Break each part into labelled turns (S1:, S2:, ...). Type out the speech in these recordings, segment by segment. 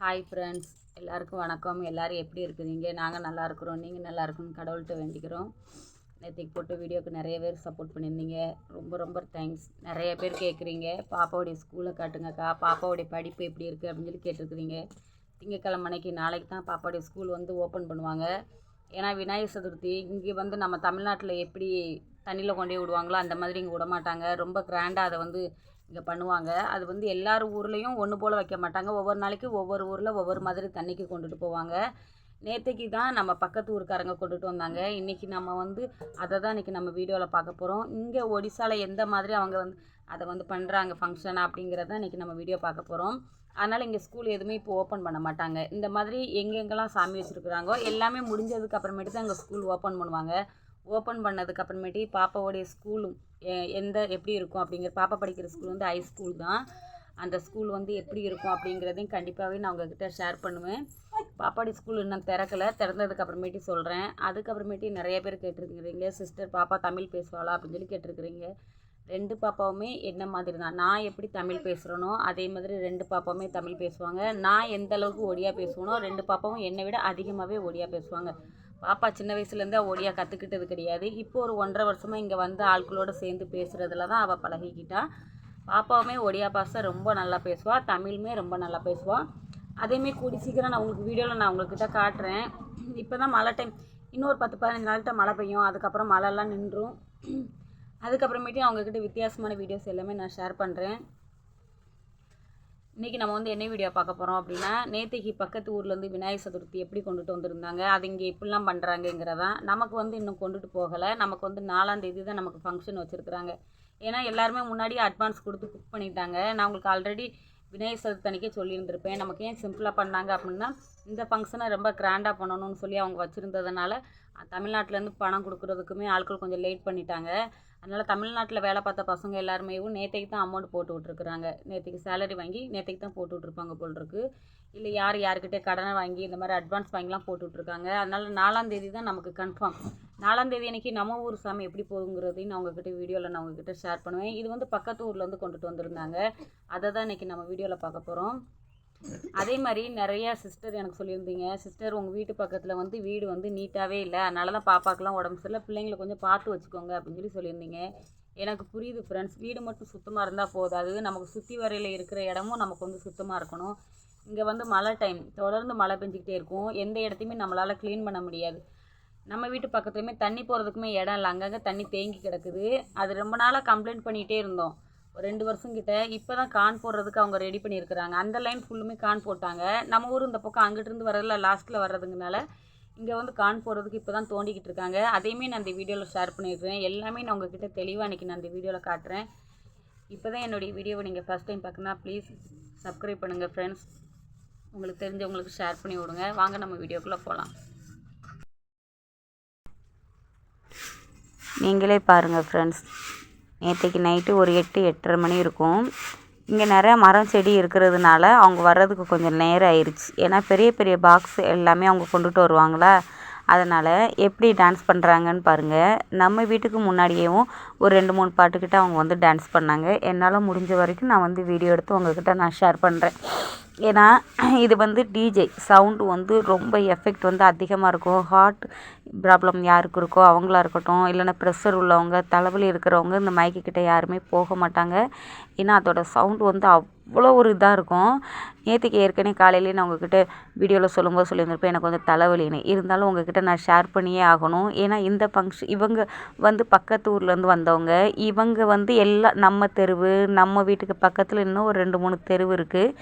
S1: Hi friends எல்லாருக்கும் வணக்கம். எல்லோரும் எப்படி இருக்குதுங்க நாங்கள் நல்லா இருக்கிறோம். நீங்கள் நல்லா இருக்கணும்னு கடவுள்கிட்ட வேண்டிக்கிறோம். நேற்றுக்கு போட்டு வீடியோக்கு நிறைய பேர் சப்போர்ட் பண்ணியிருந்தீங்க. ரொம்ப ரொம்ப தேங்க்ஸ் நிறைய பேர் கேட்குறீங்க. பாப்பாவுடைய ஸ்கூலை காட்டுங்கக்கா. பாப்பாவுடைய படிப்பு எப்படி இருக்குது அப்படின்னு சொல்லி கேட்டிருக்குறீங்க. திங்கக்கிழமை அன்னைக்கு நாளைக்கு தான் பாப்பாவுடைய ஸ்கூல் வந்து ஓப்பன் பண்ணுவாங்க. ஏன்னா விநாயகர் சதுர்த்தி இங்கே வந்து நம்ம தமிழ்நாட்டில் எப்படி தண்ணியில் கொண்டே விடுவாங்களோ அந்த மாதிரி இங்கே விட மாட்டாங்க ரொம்ப கிராண்டாக அதை வந்து இங்கே பண்ணுவாங்க. அது வந்து எல்லார் ஊர்லேயும் ஒன்று போல் வைக்க மாட்டாங்க. ஒவ்வொரு நாளைக்கு ஒவ்வொரு ஊரில் ஒவ்வொரு மாதிரி தண்ணிக்கு கொண்டுட்டு போவாங்க. நேற்றுக்கு தான் நம்ம பக்கத்து ஊருக்காரங்க கொண்டுட்டு வந்தாங்க. இன்றைக்கி நம்ம வந்து அதை தான் இன்றைக்கி நம்ம வீடியோவில் பார்க்க போகிறோம் இங்கே ஒடிசாவில் எந்த மாதிரி அவங்க வந்து அதை வந்து பண்ணுறாங்க ஃபங்க்ஷன் அப்படிங்கிறத இன்றைக்கி நம்ம வீடியோ பார்க்க போகிறோம் அதனால் இங்கே ஸ்கூல் எதுவுமே இப்போ ஓப்பன் பண்ண மாட்டாங்க. இந்த மாதிரி எங்கெங்கெல்லாம் சாமி வச்சுருக்குறாங்கோ எல்லாமே முடிஞ்சதுக்கு அப்புறமேட்டு தான் இங்கே ஸ்கூல் ஓப்பன் பண்ணுவாங்க. ஓப்பன் பண்ணதுக்கு அப்புறமேட்டு பாப்பாவோடைய ஸ்கூலும் எ- எந்த எப்படி இருக்கும் அப்படிங்கிற பாப்பா படிக்கிற ஸ்கூல் வந்து ஹை ஸ்கூல் தான். அந்த ஸ்கூல் வந்து எப்படி இருக்கும் அப்படிங்கிறதையும் கண்டிப்பாகவே நான் உங்ககிட்ட ஷேர் பண்ணுவேன். பாப்பாடி ஸ்கூல் இன்னும் திறக்கல. திறந்ததுக்கு அப்புறமேட்டு சொல்கிறேன் அதுக்கப்புறமேட்டு நிறைய பேர் கேட்டிருக்கிறீங்க. சிஸ்டர் பாப்பா தமிழ் பேசுவாளா அப்படின்னு சொல்லி கேட்டிருக்கிறீங்க. ரெண்டு பாப்பாவுமே என்ன மாதிரி தான்? நான் எப்படி தமிழ் பேசுகிறேனோ அதே மாதிரி ரெண்டு பாப்பாவுமே தமிழ் பேசுவாங்க. நான் எந்த அளவுக்கு ஒடியா பேசுவேனோ ரெண்டு பாப்பாவும் என்னை விட அதிகமாகவே ஒடியா பேசுவாங்க. பாப்பா சின்ன வயசுலேருந்தே ஒடியா கற்றுக்கிட்டது கிடையாது. இப்போ ஒரு ஒன்றரை வருஷமாக இங்கே வந்து ஆட்களோடு சேர்ந்து பேசுகிறதுல தான் அவள் பழகிக்கிட்டா. பாப்பாவுமே ஒடியா பாஷை ரொம்ப நல்லா பேசுவாள் தமிழுமே ரொம்ப நல்லா பேசுவாள் அதேமாரி கூடி சீக்கிரம் நான் உங்களுக்கு வீடியோவில் நான் உங்கள்கிட்ட காட்டுறேன். இப்போ தான் மழை டைம் இன்னொரு பத்து பதினஞ்சு நாள்கிட்ட மழை பெய்யும். அதுக்கப்புறம் மழைலாம் நின்றும். அதுக்கப்புறமேட்டு நான் உங்ககிட்ட வித்தியாசமான வீடியோஸ் எல்லாமே நான் ஷேர் பண்ணுறேன் இன்றைக்கி நம்ம வந்து என்ன வீடியோ பார்க்க போகிறோம் அப்படின்னா நேத்திக்கு பக்கத்து ஊர்லேருந்து விநாயகர் சதுர்த்தி எப்படி கொண்டுட்டு வந்திருந்தாங்க அது இங்கே இப்படிலாம் பண்ணுறாங்கங்கிறதான் நமக்கு வந்து இன்னும் கொண்டுட்டு போகலை. நமக்கு வந்து நாலாம் தேதி தான் நமக்கு ஃபங்க்ஷன் வச்சுருக்குறாங்க. ஏன்னா எல்லாருமே முன்னாடியே அட்வான்ஸ் கொடுத்து புக் பண்ணிட்டாங்க. நான் உங்களுக்கு ஆல்ரெடி விநாயகர் சதுர்த்தி அன்றைக்கே சொல்லியிருந்திருப்பேன். நமக்கு ஏன் சிம்பிளாக பண்ணாங்க அப்படின்னா இந்த ஃபங்க்ஷனை ரொம்ப கிராண்டாக பண்ணணும்னு சொல்லி அவங்க வச்சுருந்ததுனால தமிழ்நாட்டிலேருந்து பணம் கொடுக்குறதுக்குமே ஆட்கள் கொஞ்சம் லேட் பண்ணிட்டாங்க. அதனால் தமிழ்நாட்டில் வேலை பார்த்த பசங்க எல்லாருமே நேற்றைக்கு தான் அமௌண்ட் போட்டு விட்ருக்குறாங்க நேற்றுக்கு சேலரி வாங்கி நேற்றுக்கு தான் போட்டு விட்ருப்பாங்க போல் இருக்கு இல்லை யார் யார்கிட்ட கடனை வாங்கி இந்த மாதிரி அட்வான்ஸ் வாங்கிலாம் போட்டு விட்ருக்காங்க அதனால் நாலாம் தேதி தான் நமக்கு கன்ஃபார்ம் நாலாம் தேதி அன்னைக்கு நம்ம ஊர் சாமி எப்படி போகுங்கிறதையும் நான் உங்ககிட்ட வீடியோவில் நான் உங்ககிட்ட ஷேர் பண்ணுவேன். இது வந்து பக்கத்து ஊர்லேருந்து கொண்டுட்டு வந்திருந்தாங்க. அதை தான் இன்றைக்கி நம்ம வீடியோவில் பார்க்க போகிறோம் அதே மாதிரி நிறையா சிஸ்டர் எனக்கு சொல்லியிருந்தீங்க. சிஸ்டர் உங்கள் வீட்டு பக்கத்தில் வந்து வீடு வந்து நீட்டாகவே இல்லை. அதனால தான் பாப்பாக்கெலாம் உடம்பு சரியில்லை. பிள்ளைங்களை கொஞ்சம் பார்த்து வச்சுக்கோங்க அப்படின்னு சொல்லி சொல்லியிருந்தீங்க. எனக்கு புரியுது ஃப்ரெண்ட்ஸ் வீடு மட்டும் சுத்தமாக இருந்தால் போதாது நமக்கு சுற்றி வரையில் இருக்கிற இடமும் நமக்கு வந்து சுத்தமாக இருக்கணும். இங்கே வந்து மழை டைம் தொடர்ந்து மழை பெஞ்சிக்கிட்டே இருக்கும். எந்த இடத்தையுமே நம்மளால் க்ளீன் பண்ண முடியாது. நம்ம வீட்டு பக்கத்துலேயுமே தண்ணி போகிறதுக்குமே இடம் இல்லை. அங்கங்கே தண்ணி தேங்கி கிடக்குது. அது ரொம்ப நாளாக கம்ப்ளைண்ட் பண்ணிகிட்டே இருந்தோம். ரெண்டு வருஷம் கிட்ட இப்போ தான் கான் போடுறதுக்கு அவங்க ரெடி பண்ணியிருக்கிறாங்க. அந்த லைன் ஃபுல்லுமே கான் போட்டாங்க. நம்ம ஊர் இந்த பக்கம் அங்கிட்டிருந்து வரல லாஸ்ட்டில் வர்றதுங்கனால இங்கே வந்து கான் போடுறதுக்கு இப்போ தான் தோண்டிக்கிட்டு இருக்காங்க. அதையுமே நான் இந்த வீடியோவில் ஷேர் பண்ணிடுறேன். எல்லாமே நான் உங்ககிட்ட தெளிவாக இன்றைக்கி நான் இந்த வீடியோவில் காட்டுறேன். இப்போ தான் என்னுடைய வீடியோவை நீங்கள் ஃபஸ்ட் டைம் பார்க்கணும்னா ப்ளீஸ் சப்ஸ்கிரைப் பண்ணுங்கள் ஃப்ரெண்ட்ஸ் உங்களுக்கு தெரிஞ்சவங்களுக்கு ஷேர் பண்ணி விடுங்க. வாங்க நம்ம வீடியோக்குள்ளே போகலாம் நீங்களே பாருங்கள் ஃப்ரெண்ட்ஸ் நேற்றுக்கு நைட்டு ஒரு எட்டு எட்டரை மணி இருக்கும். இங்கே நிறையா மரம் செடி இருக்கிறதுனால அவங்க வர்றதுக்கு கொஞ்சம் நேரம் ஆயிடுச்சு ஏன்னா பெரிய பெரிய பாக்ஸ் எல்லாமே அவங்க கொண்டுட்டு வருவாங்களா? அதனால் எப்படி டான்ஸ் பண்ணுறாங்கன்னு பாருங்கள் நம்ம வீட்டுக்கு முன்னாடியேவும் ஒரு ரெண்டு மூணு பாட்டுக்கிட்ட அவங்க வந்து டான்ஸ் பண்ணாங்க. என்னால் முடிஞ்ச வரைக்கும் நான் வந்து வீடியோ எடுத்து உங்ககிட்ட நான் ஷேர் பண்ணுறேன் ஏன்னா இது வந்து டிஜே சவுண்டு வந்து ரொம்ப எஃபெக்ட் வந்து அதிகமாக இருக்கும். ஹார்ட் ப்ராப்ளம் யாருக்கு இருக்கோ அவங்களா இருக்கட்டும் இல்லைன்னா ப்ரெஷர் உள்ளவங்க தலைவலி இருக்கிறவங்க இந்த மைக்கு கிட்டே யாருமே போக மாட்டாங்க. ஏன்னா அதோடய சவுண்டு வந்து அவ்வளோ ஒரு இதாக இருக்கும். நேற்றுக்கு ஏற்கனவே காலையிலேயே நான் உங்ககிட்ட வீடியோவில் சொல்லும்போது சொல்லியிருந்திருப்பேன். எனக்கு கொஞ்சம் தலைவலின்னு. இருந்தாலும் உங்ககிட்ட நான் ஷேர் பண்ணியே ஆகணும். ஏன்னா இந்த ஃபங்க்ஷன் இவங்க வந்து பக்கத்து ஊர்லேருந்து வந்தவங்க. இவங்க வந்து எல்லா நம்ம தெருவு நம்ம வீட்டுக்கு பக்கத்தில் இன்னும் ஒரு ரெண்டு மூணு தெருவு இருக்குது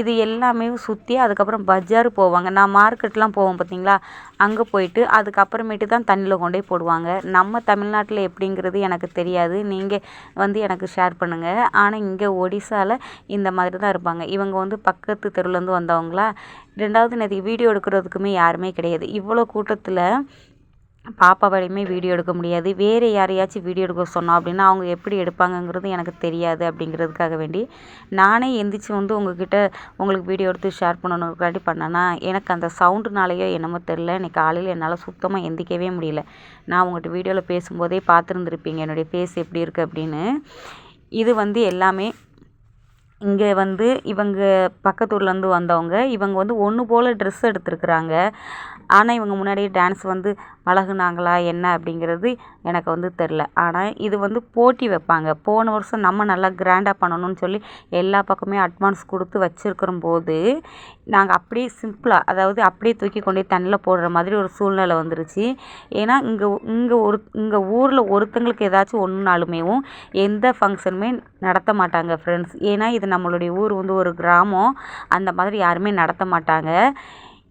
S1: இது எல்லாமே சுற்றி அதுக்கப்புறம் பஜார் போவாங்க. நான் மார்க்கெட்லாம் போவோம் பார்த்தீங்களா? அங்கே போயிட்டு அதுக்கப்புறமேட்டு தான் தண்ணியில் கொண்டு போய் போடுவாங்க. நம்ம தமிழ்நாட்டில் எப்படிங்கிறது எனக்கு தெரியாது. நீங்கள் வந்து எனக்கு ஷேர் பண்ணுங்கள் ஆனால் இங்கே ஒடிசாவில் இந்த மாதிரி தான் இருப்பாங்க. இவங்க வந்து பக்கத்து தெருவுலேருந்து வந்தவங்களா? ரெண்டாவது நேற்று வீடியோ எடுக்கிறதுக்குமே யாருமே கிடையாது. இவ்வளோ கூட்டத்தில் பாப்பாவாலையுமே வீடியோ எடுக்க முடியாது. வேறு யாரையாச்சும் வீடியோ எடுக்க சொன்னோம் அப்படின்னா அவங்க எப்படி எடுப்பாங்கங்கிறது எனக்கு தெரியாது அப்படிங்கிறதுக்காக வேண்டி நானே எந்திரிச்சு வந்து உங்ககிட்ட உங்களுக்கு வீடியோ எடுத்து ஷேர் பண்ணணுக்காண்டி பண்ணேன்னா எனக்கு அந்த சவுண்டுனாலேயோ என்னமோ தெரில இன்னைக்கு காலையில் என்னால் சுத்தமாக எந்திக்கவே முடியல. நான் உங்கள்கிட்ட வீடியோவில் பேசும்போதே பார்த்துருந்துருப்பீங்க. என்னுடைய ஃபேஸ் எப்படி இருக்குது அப்படின்னு. இது வந்து எல்லாமே
S2: இங்கே வந்து இவங்க பக்கத்து ஊர்லேருந்து வந்தவங்க. இவங்க வந்து ஒன்று போல் ட்ரெஸ் எடுத்திருக்குறாங்க. ஆனால் இவங்க முன்னாடியே டான்ஸ் வந்து பழகுனாங்களா என்ன அப்படிங்கிறது எனக்கு வந்து தெரில ஆனால் இது வந்து போட்டி வைப்பாங்க. போன வருஷம் நம்ம நல்லா கிராண்டாக பண்ணணும்னு சொல்லி எல்லா பக்கமே அட்வான்ஸ் கொடுத்து வச்சுருக்கிற போது நாங்கள் அப்படியே சிம்பிளாக அதாவது அப்படியே தூக்கி கொண்டு தண்ணியில் போடுற மாதிரி ஒரு சூழ்நிலை வந்துருச்சு. ஏன்னா இங்கே இங்கே ஒரு இங்கே ஊரில் ஒருத்தங்களுக்கு ஏதாச்சும் ஒன்றுனாலுமேவும் எந்த ஃபங்க்ஷனுமே நடத்த மாட்டாங்க ஃப்ரெண்ட்ஸ் ஏன்னா இது நம்மளுடைய ஊர் வந்து ஒரு கிராமம். அந்த மாதிரி யாருமே நடத்த மாட்டாங்க.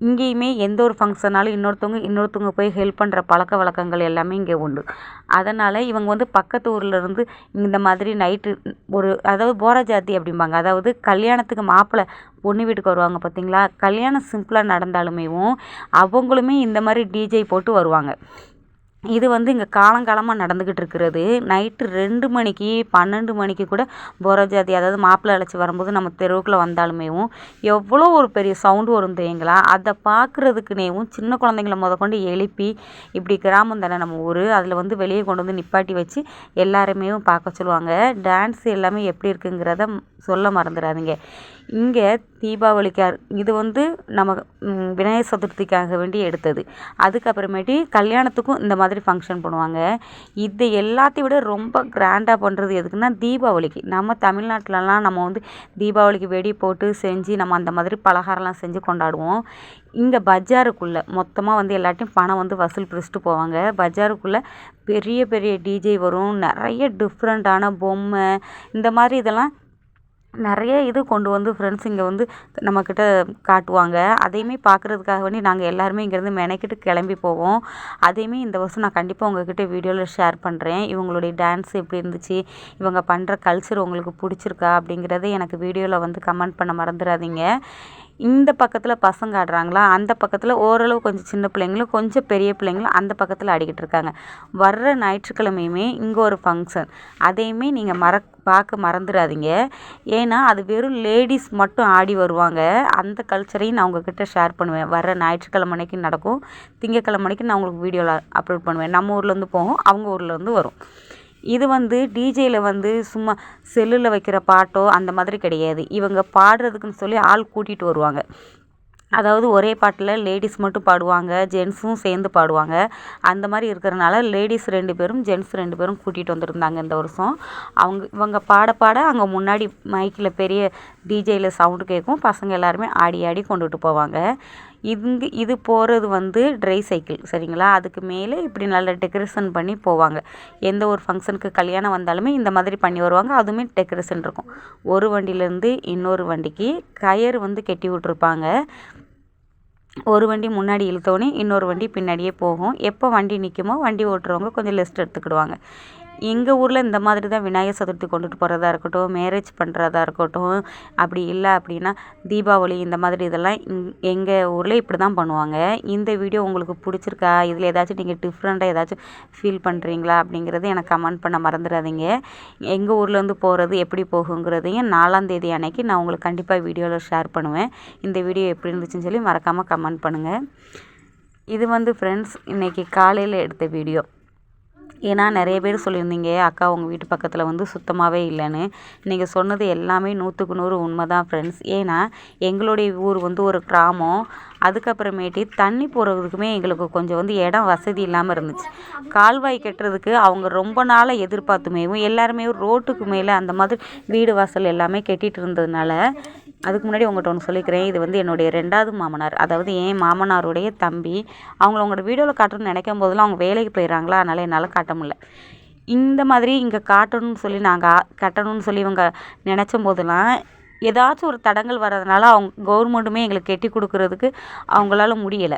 S2: இங்கேயுமே எந்த ஒரு ஃபங்க்ஷனாலும் இன்னொருத்தவங்க இன்னொருத்தவங்க போய் ஹெல்ப் பண்ணுற பழக்க வழக்கங்கள் எல்லாமே இங்கே உண்டு. அதனால் இவங்க வந்து பக்கத்து ஊரில் இருந்து இந்த மாதிரி நைட்டு ஒரு அதாவது போரா ஜாதி அப்படிம்பாங்க. அதாவது கல்யாணத்துக்கு மாப்பிள்ளை பொண்ணு வீட்டுக்கு வருவாங்க பார்த்தீங்களா கல்யாணம் சிம்பிளாக நடந்தாலுமேவும் அவங்களுமே இந்த மாதிரி டிஜே போட்டு வருவாங்க. இது வந்து இங்கே காலங்காலமாக நடந்துக்கிட்டு இருக்கிறது நைட்டு ரெண்டு மணிக்கு பன்னெண்டு மணிக்கு கூட போரா ஜாதி அதாவது மாப்பிள்ளை அழைச்சி வரும்போது நம்ம தெருவுக்குள்ளே வந்தாலுமேவும் எவ்வளோ ஒரு பெரிய சவுண்டு வரும் தெரியுங்களா? அதை பார்க்குறதுக்குனேவும் சின்ன குழந்தைங்கள முதற்கொண்டு எழுப்பி இப்படி கிராமம் தானே நம்ம ஊர் அதில் வந்து வெளியே கொண்டு வந்து நிப்பாட்டி வச்சு எல்லாருமே பார்க்க சொல்லுவாங்க. டான்ஸ் எல்லாமே எப்படி இருக்குங்கிறத சொல்ல மறந்துடாதீங்க இங்கே தீபாவளிக்கார் இது வந்து நம்ம விநாயகர் சதுர்த்திக்காக வேண்டி எடுத்தது. அதுக்கப்புறமேட்டு கல்யாணத்துக்கும் இந்த மாதிரி ஃபங்க்ஷன் பண்ணுவாங்க. இது எல்லாத்தையும் விட ரொம்ப கிராண்டாக பண்ணுறது எதுக்குன்னா தீபாவளிக்கு. நம்ம தமிழ்நாட்டிலலாம் நம்ம வந்து தீபாவளிக்கு வெடி போட்டு செஞ்சு நம்ம அந்த மாதிரி பலகாரம்லாம் செஞ்சு கொண்டாடுவோம். இங்கே பஜாருக்குள்ளே மொத்தமாக வந்து எல்லாத்தையும் பணம் வந்து வசூல் பிடிச்சிட்டு போவாங்க. பஜாருக்குள்ளே பெரிய பெரிய டிஜே வரும். நிறைய டிஃப்ரெண்ட்டான பொம்மை இந்த மாதிரி இதெல்லாம் நிறைய இது கொண்டு வந்து ஃப்ரெண்ட்ஸ் இங்கே வந்து நம்மக்கிட்ட காட்டுவாங்க. அதையுமே பார்க்குறதுக்காக வேண்டி நாங்கள் எல்லாருமே இங்கேருந்து மெனக்கிட்டு கிளம்பி போவோம். அதையுமே இந்த வருஷம் நான் கண்டிப்பாக உங்ககிட்ட வீடியோவில் ஷேர் பண்ணுறேன் இவங்களுடைய டான்ஸ் எப்படி இருந்துச்சு? இவங்க பண்ணுற கல்ச்சர் உங்களுக்கு பிடிச்சிருக்கா? அப்படிங்கிறத எனக்கு வீடியோவில் வந்து கமெண்ட் பண்ண மறந்துடாதீங்க. இந்த பக்கத்தில் பசங்க ஆடுறாங்களா? அந்த பக்கத்தில் ஓரளவு கொஞ்சம் சின்ன பிள்ளைங்களும் கொஞ்சம் பெரிய பிள்ளைங்களும் அந்த பக்கத்தில் ஆடிக்கிட்டு இருக்காங்க. வர்ற ஞாயிற்றுக்கிழமையுமே இங்கே ஒரு ஃபங்க்ஷன் அதையுமே நீங்கள் மற பார்க்க மறந்துடாதீங்க. ஏன்னா அது வெறும் லேடிஸ் மட்டும் ஆடி வருவாங்க. அந்த கல்ச்சரையும் நான் உங்ககிட்ட ஷேர் பண்ணுவேன். வர்ற ஞாயிற்றுக்கிழமை அன்னைக்கு நடக்கும். திங்கக்கிழமை அன்னைக்கு நான் உங்களுக்கு வீடியோவில் அப்லோட் பண்ணுவேன். நம்ம ஊர்லேருந்து போகும் அவங்க ஊர்லேருந்து வரும். இது வந்து டிஜேயில் வந்து சும்மா செல்லில் வைக்கிற பாட்டோ அந்த மாதிரி கிடையாது. இவங்க பாடுறதுக்குன்னு சொல்லி ஆள் கூட்டிகிட்டு வருவாங்க. அதாவது ஒரே பாட்டில் லேடிஸ் மட்டும் பாடுவாங்க ஜென்ஸும் சேர்ந்து பாடுவாங்க. அந்த மாதிரி இருக்கிறனால லேடிஸ் ரெண்டு பேரும் ஜென்ஸ் ரெண்டு பேரும் கூட்டிகிட்டு வந்துருந்தாங்க இந்த வருஷம். அவங்க இவங்க பாட பாட அங்கே முன்னாடி மைக்கில் பெரிய டிஜேயில் சவுண்டு கேட்கும் பசங்க எல்லாருமே ஆடி ஆடி கொண்டுட்டு போவாங்க. இங்கு இது போகிறது வந்து ட்ரை சைக்கிள் சரிங்களா? அதுக்கு மேலே இப்படி நல்ல டெக்கரேஷன் பண்ணி போவாங்க. எந்த ஒரு ஃபங்க்ஷனுக்கு கல்யாணம் வந்தாலுமே இந்த மாதிரி பண்ணி வருவாங்க. அதுவுமே டெக்கரேஷன் இருக்கும். ஒரு வண்டியிலேருந்து இன்னொரு வண்டிக்கு கயர் வந்து கட்டி விட்ருப்பாங்க ஒரு வண்டி முன்னாடி இழுத்தோடனே இன்னொரு வண்டி பின்னாடியே போகும். எப்போ வண்டி நிற்குமோ வண்டி ஓட்டுறவங்க கொஞ்சம் லிஸ்ட் எடுத்துக்கிடுவாங்க. எங்கள் ஊரில் இந்த மாதிரி தான் விநாயகர் சதுர்த்தி கொண்டுட்டு போகிறதா இருக்கட்டும் மேரேஜ் பண்ணுறதா இருக்கட்டும் அப்படி இல்லை அப்படின்னா தீபாவளி இந்த மாதிரி இதெல்லாம் இங் எங்கள் ஊரில் இப்படி தான் பண்ணுவாங்க. இந்த வீடியோ உங்களுக்கு பிடிச்சிருக்கா? இதில் ஏதாச்சும் நீங்கள் டிஃப்ரெண்ட்டாக ஏதாச்சும் ஃபீல் பண்ணுறீங்களா அப்படிங்கிறது எனக்கு கமெண்ட் பண்ண மறந்துடாதீங்க. எங்கள் ஊர்லேருந்து போகிறது எப்படி போகுங்கிறதையும் நாலாந்தேதி அன்னைக்கு நான் உங்களுக்கு கண்டிப்பாக வீடியோவில் ஷேர் பண்ணுவேன். இந்த வீடியோ எப்படி இருந்துச்சுன்னு சொல்லி மறக்காமல் கமெண்ட் பண்ணுங்கள் இது வந்து ஃப்ரெண்ட்ஸ் இன்றைக்கி காலையில் எடுத்த வீடியோ ஏன்னா நிறைய பேர் சொல்லியிருந்தீங்க அக்கா உங்கள் வீட்டு பக்கத்தில் வந்து சுத்தமாகவே இல்லைன்னு. நீங்கள் சொன்னது எல்லாமே நூற்றுக்கு நூறு உண்மை தான் ஃப்ரெண்ட்ஸ் ஏன்னா எங்களுடைய ஊர் வந்து ஒரு கிராமம். அதுக்கப்புறமேட்டு தண்ணி போகிறதுக்குமே எங்களுக்கு கொஞ்சம் வந்து இடம் வசதி இல்லாமல் இருந்துச்சு. கால்வாய் கட்டுறதுக்கு அவங்க ரொம்ப நாளாக எதிர்பார்த்துமேவும் எல்லாருமே ரோட்டுக்கு மேலே அந்த மாதிரி வீடு வாசல் எல்லாமே கட்டிகிட்டு இருந்ததுனால அதுக்கு முன்னாடி உங்கள்கிட்ட ஒன்று சொல்லிக்கிறேன். இது வந்து என்னுடைய ரெண்டாவது மாமனார். அதாவது என் மாமனாருடைய தம்பி. அவங்கள உங்களோட வீடியோவில் காட்டணும்னு நினைக்கும் போதெல்லாம் அவங்க வேலைக்கு போயிடுறாங்களா அதனால் என்னால் காட்ட முடியல. இந்த மாதிரி இங்கே காட்டணும்னு சொல்லி நாங்கள் கட்டணும்னு சொல்லி இவங்க நினச்ச போதெல்லாம் ஏதாச்சும் ஒரு தடங்கல் வர்றதுனால அவங்க கவர்மெண்ட்டுமே எங்களுக்கு கட்டி கொடுக்கறதுக்கு அவங்களால முடியலை.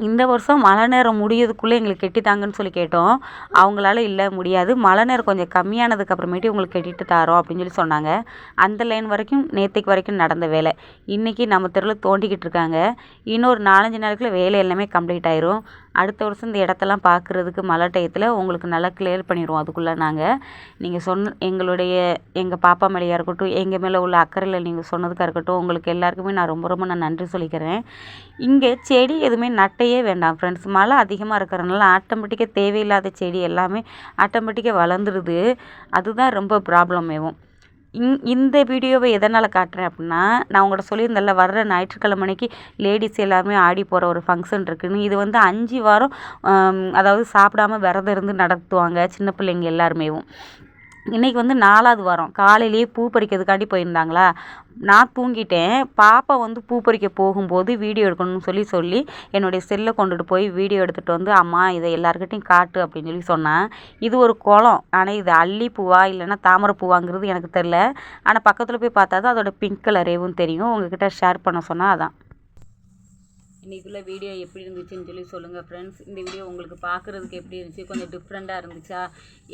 S2: இந்த வருஷம் மழை நேரம் முடியதுக்குள்ளே எங்களுக்கு கெட்டித்தாங்கன்னு சொல்லி கேட்டோம். அவங்களால இல்லை முடியாது. மழை நேரம் கொஞ்சம் கம்மியானதுக்கு அப்புறமேட்டு உங்களுக்கு கெட்டிட்டு தாரோம் அப்படின்னு சொல்லி சொன்னாங்க. அந்த லைன் வரைக்கும் நேற்றுக்கு வரைக்கும் நடந்த வேலை. இன்றைக்கி நம்ம தெருவில் தோண்டிக்கிட்டு இருக்காங்க. இன்னொரு நாலஞ்சு நாளுக்குள்ள வேலை எல்லாமே கம்ப்ளீட் ஆயிரும். அடுத்த வருஷம் இந்த இடத்தெல்லாம் பார்க்குறதுக்கு மழை டயத்தில் உங்களுக்கு நல்லா கிளியர் பண்ணிடுவோம் அதுக்குள்ளே நாங்கள் நீங்கள் சொன்ன எங்களுடைய எங்கள் பாப்பா மேலேயா இருக்கட்டும் எங்கள் மேலே உள்ள அக்கறையில் நீங்கள் சொன்னதுக்காக இருக்கட்டும் உங்களுக்கு எல்லாருக்குமே நான் ரொம்ப ரொம்ப நான் நன்றி சொல்லிக்கிறேன். இங்கே செடி எதுவுமே நட்டையே வேண்டாம் ஃப்ரெண்ட்ஸ் மழை அதிகமாக இருக்கிறனால ஆட்டோமேட்டிக்காக தேவையில்லாத செடி எல்லாமே ஆட்டோமேட்டிக்காக வளர்ந்துருது. அதுதான் ரொம்ப ப்ராப்ளமேவும் இங் இந்த வீடியோவை எதனால் காட்டுறேன் அப்படின்னா நான் உங்கள்கிட்ட சொல்லியிருந்தேன்ல வர்ற ஞாயிற்றுக்கிழமை அன்னைக்கு லேடிஸ் எல்லாருமே ஆடி போகிற ஒரு ஃபங்க்ஷன் இருக்குன்னு. இது வந்து அஞ்சு வாரம் அதாவது சாப்பிடாம விரதம் இருந்து நடத்துவாங்க சின்ன பிள்ளைங்க எல்லாருமேவும். இன்றைக்கி வந்து நாலாவது வாரம். காலையிலேயே பூ பறிக்கிறதுக்காண்டி போயிருந்தாங்களா? நான் தூங்கிட்டேன். பாப்பா வந்து பூ பறிக்க போகும்போது வீடியோ எடுக்கணும்னு சொல்லி சொல்லி என்னுடைய செல்லை கொண்டுட்டு போய் வீடியோ எடுத்துகிட்டு வந்து அம்மா இதை எல்லாருக்கிட்டையும் காட்டு அப்படின்னு சொல்லி சொன்னேன் இது ஒரு குளம். ஆனால் இது அல்லி பூவா இல்லைன்னா தாமரை பூவாங்கிறது எனக்கு தெரில ஆனால் பக்கத்தில் போய் பார்த்தா தான் அதோட பிங்க் கலரேவும் தெரியும். உங்ககிட்ட ஷேர் பண்ண சொன்னால் அதான். இன்றைக்குள்ள வீடியோ எப்படி இருந்துச்சுன்னு சொல்லி சொல்லுங்கள் ஃப்ரெண்ட்ஸ் இந்த வீடியோ உங்களுக்கு பார்க்குறதுக்கு எப்படி இருந்துச்சு கொஞ்சம் டிஃப்ரெண்ட்டாக இருந்துச்சா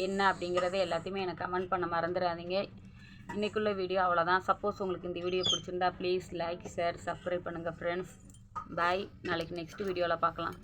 S2: என்ன அப்படிங்கிறத எல்லாத்தையுமே எனக்கு கமெண்ட் பண்ண மறந்துடாதீங்க. இன்றைக்குள்ள வீடியோ அவ்வளோதான் சப்போஸ் உங்களுக்கு இந்த வீடியோ பிடிச்சிருந்தா ப்ளீஸ் லைக் ஷேர் சப்ஸ்கிரைப் பண்ணுங்கள் ஃப்ரெண்ட்ஸ் பாய் நாளைக்கு நெக்ஸ்ட் வீடியோவில் பார்க்கலாம்.